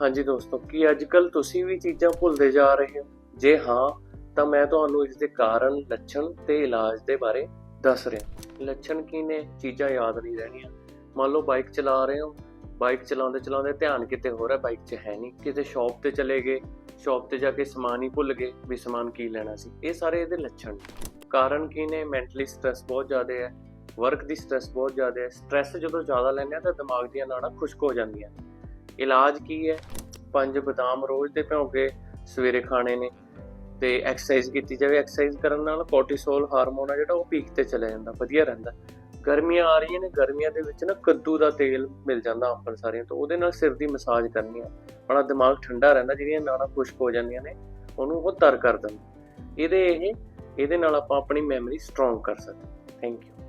ਹਾਂਜੀ ਦੋਸਤੋ, ਕੀ ਅੱਜਕੱਲ ਤੁਸੀਂ ਵੀ ਚੀਜ਼ਾਂ ਭੁੱਲਦੇ ਜਾ ਰਹੇ ਹੋ? ਜੇ ਹਾਂ, ਤਾਂ ਮੈਂ ਤੁਹਾਨੂੰ ਇਸ ਦੇ ਕਾਰਨ, ਲੱਛਣ ਤੇ ਇਲਾਜ ਦੇ ਬਾਰੇ ਦੱਸ ਰਿਹਾ ਲੱਛਣ ਕੀ ਨੇ? ਚੀਜ਼ਾਂ ਯਾਦ ਨਹੀਂ ਰਹਿਣੀਆਂ। ਮੰਨ ਲਓ, ਬਾਈਕ ਚਲਾ ਰਹੇ ਹੋ। ਬਾਈਕ ਚਲਾਉਂਦੇ ਚਲਾਉਂਦੇ ਧਿਆਨ ਕਿਤੇ ਹੋਰ ਹੈ, ਬਾਈਕ 'ਚ ਹੈ ਨਹੀਂ। ਕਿਤੇ ਸ਼ਾਪ ਤੇ ਚਲੇ ਗਏ, ਸ਼ਾਪ ਤੇ ਜਾ ਕੇ ਸਮਾਨ ਹੀ ਭੁੱਲ ਗਏ ਵੀ ਸਮਾਨ ਕੀ ਲੈਣਾ ਸੀ। ਇਹ ਸਾਰੇ ਇਹਦੇ ਲੱਛਣ ਨੇ। ਕਾਰਨ ਕੀ ਨੇ? ਮੈਂਟਲੀ ਸਟ੍ਰੈਸ ਬਹੁਤ ਜ਼ਿਆਦਾ ਹੈ। ਵਰਕ ਦੀ ਸਟ੍ਰੈਸ ਬਹੁਤ ਜ਼ਿਆਦਾ ਹੈ। ਸਟ੍ਰੈਸ ਜਦੋਂ ਜ਼ਿਆਦਾ ਲੈਂਦੇ ਆ ਤਾਂ ਦਿਮਾਗ ਦੀਆਂ ਨਾੜਾਂ ਖੁਸ਼ਕ ਹੋ ਜਾਂਦੀਆਂ ਇਲਾਜ ਕੀ ਹੈ? ਪੰਜ ਬਦਾਮ ਰੋਜ਼ ਦੇ ਭਿਉਂ ਕੇ ਸਵੇਰੇ ਖਾਣੇ ਨੇ। ਤੇ ਐਕਸਰਸਾਈਜ਼ ਕੀਤੀ ਜਾਵੇ ਐਕਸਰਸਾਈਜ਼ ਕਰਨ ਨਾਲ ਕੋਰਟੀਸੋਲ ਹਾਰਮੋਨ ਆ ਜਿਹੜਾ ਉਹ ਪੀਕ ਤੇ ਚਲਾ ਜਾਂਦਾ, ਵਧੀਆ ਰਹਿੰਦਾ। ਗਰਮੀਆਂ ਆ ਰਹੀਆਂ ਨੇ, ਗਰਮੀਆਂ ਦੇ ਵਿੱਚ ਨਾ ਕੱਦੂ ਦਾ ਤੇਲ ਮਿਲ ਜਾਂਦਾ ਆਪਾਂ ਸਾਰਿਆਂ ਤੋਂ, ਉਹਦੇ ਨਾਲ ਸਿਰ ਦੀ ਮਸਾਜ ਕਰਨੀ ਆ। ਆਪਣਾ ਦਿਮਾਗ ਠੰਡਾ ਰਹਿੰਦਾ, ਜਿਹੜੀਆਂ ਨਾੜਾਂ ਖੁਸ਼ਕ ਹੋ ਜਾਂਦੀਆਂ ਨੇ, ਉਹਨੂੰ ਉਹ ਤਰ ਕਰ ਦਿੰਦਾ। ਇਹਦੇ ਇਹ, ਇਹਦੇ ਨਾਲ ਆਪਾਂ ਆਪਣੀ ਮੈਮਰੀ ਸਟਰੋਂਗ ਕਰ ਸਕਦੇ। Thank you